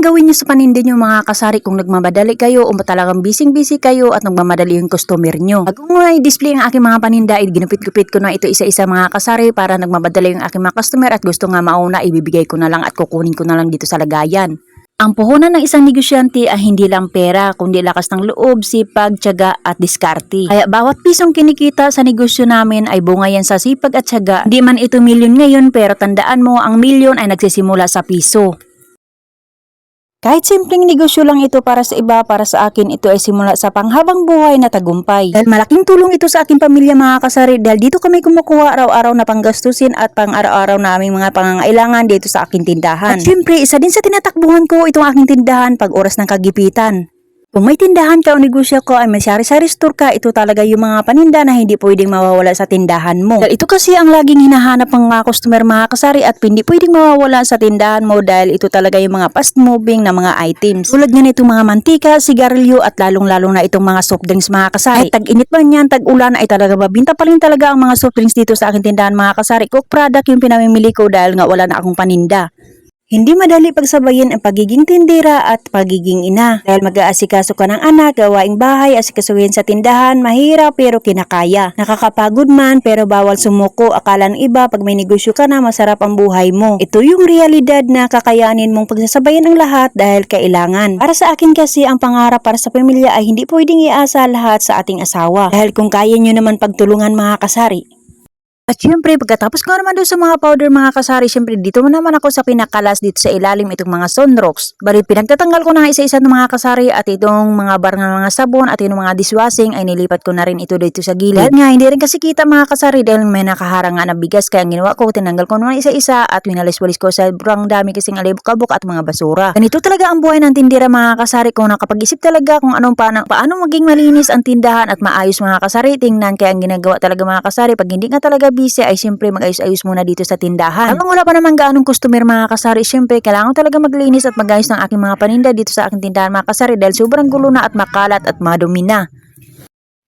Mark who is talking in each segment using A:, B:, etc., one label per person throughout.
A: ang gawin niyo sa paninda niyo mga kasari kung nagmamadali kayo o talagang busy-busy kayo at nagmamadali yung customer niyo. At kung may display ang aking mga paninda, ginupit-gupit ko na ito isa-isa mga kasari para nagmamadali yung aking mga customer at gusto nga mauna, ibibigay ko na lang at kukunin ko na lang dito sa lagayan. Ang puhunan ng isang negosyante ay hindi lang pera, kundi lakas ng loob, sipag, tiyaga at diskarte. Kaya bawat pisong kinikita sa negosyo namin ay bunga yan sa sipag at tiyaga. Hindi man ito milyon ngayon pero tandaan mo ang milyon ay nagsisimula sa piso. Kahit simpleng negosyo lang ito para sa iba, para sa akin ito ay simula sa panghabang buhay na tagumpay. Dahil malaking tulong ito sa aking pamilya mga kasari dahil dito kami kumukuha araw-araw na panggastusin at pang araw-araw na aming mga pangangailangan dito sa aking tindahan. At syempre, isa din sa tinatakbuhan ko itong aking tindahan pag oras ng kagipitan. Kung may tindahan ka o negosyo ko ay may sari-sari store ka, ito talaga yung mga paninda na hindi pwedeng mawawala sa tindahan mo. Dahil ito kasi ang laging hinahanap ng mga customer mga kasari at hindi pwedeng mawawala sa tindahan mo dahil ito talaga yung mga fast moving na mga items. Tulad nga nitong mga mantika, sigarilyo at lalong-lalong na itong mga soft drinks mga kasari. Kahit tag-init man yan, tag-ulan ay talaga mabinta pa rin talaga ang mga soft drinks dito sa aking tindahan mga kasari. Cook product yung pinamimili ko dahil nga wala na akong paninda. Hindi madali pagsabayin ang pagiging tindera at pagiging ina. Dahil mag-aasikaso ka ng anak, gawaing bahay, asikasuhin sa tindahan, mahirap pero kinakaya. Nakakapagod man pero bawal sumuko. Akala ng iba pag may negosyo ka na masarap ang buhay mo. Ito yung realidad na kakayanin mong pagsasabayan ang lahat dahil kailangan. Para sa akin kasi ang pangarap para sa pamilya ay hindi pwedeng iasa lahat sa ating asawa. Dahil kung kaya nyo naman pagtulungan mga kasari, at syempre, pagkatapos ko naman doon sa mga powder mga kasari, syempre dito naman ako sa pinakalas dito sa ilalim itong mga sunrocks. Barit pinagtatanggal ko na isa-isa ng mga kasari at itong mga bar ng mga sabon at itong mga dishwashing ay nilipat ko na rin ito dito sa gilid. Nga, hindi rin kasi kita mga kasari dahil may nakaharang nga na bigas kaya ang ginawa ko, tinanggal ko naman isa-isa at winalis-walis ko sa sobrang dami kasing alibok-kabok at mga basura. Ganito talaga ang buhay ng tindera mga kasari kung nakapag-isip talaga kung anong paano, paano maging malinis ang tindahan at maayos mga kasari. Tingnan kaya ang ginagawa talaga mga kasari pag hindi nga talaga busy ay siyempre mag-ayos-ayos muna dito sa tindahan. Habang wala pa naman gaanong customer mga kasari, siyempre kailangan talaga maglinis at mag-ayos ng aking mga paninda dito sa aking tindahan mga kasari dahil sobrang gulo na at makalat at madumi na.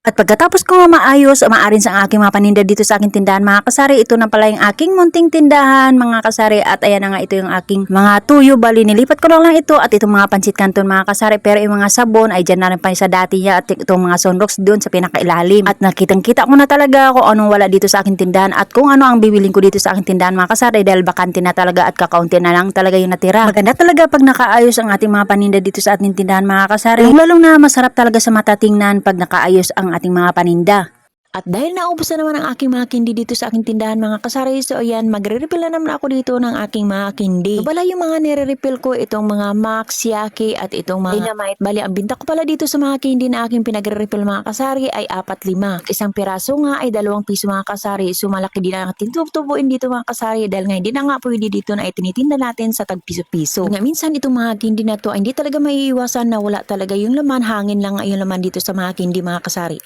A: At pagkatapos ko nga maayos, maarin sa aking mga paninda dito sa aking tindahan mga kasari, ito na pala yung aking munting tindahan mga kasari at ayan na nga ito yung aking mga tuyo, bali nilipat ko lang lang ito at itong mga pansit canton mga kasari pero yung mga sabon ay dyan na rin pa sa dati niya at itong mga sunrocks doon sa pinakailalim at nakitang kita ko na talaga kung anong wala dito sa aking tindahan at kung ano ang bibiling ko dito sa aking tindahan mga kasari dahil bakante na talaga at kakaunti na lang talaga yung natira. Maganda talaga pag nakaayos ang ating mga paninda dito sa ating tindahan mga kasari. Lalong na masarap talaga sa mata tingnan pag nakaayos ang ating mga paninda. At dahil naubos na naman ang aking mga candy dito sa aking tindahan mga kasari, so ayan, magre-refill na naman ako dito ng aking mga candy. So, bala yung mga nire-refill ko, itong mga Max, Yaki, at itong mga Dynamite. Bali, ang binta ko pala dito sa mga candy na aking pinagre-refill mga kasari ay 4-5. Isang piraso nga ay 2 piso mga kasari. So malaki din ang ating tubuin dito mga kasari dahil nga hindi na nga pwede dito na itinitinda natin sa tag piso-piso. Nga minsan itong mga candy na to ay hindi talaga maiiwasan na wala talaga yung laman, hangin lang yung laman dito sa mga candy mga kasari.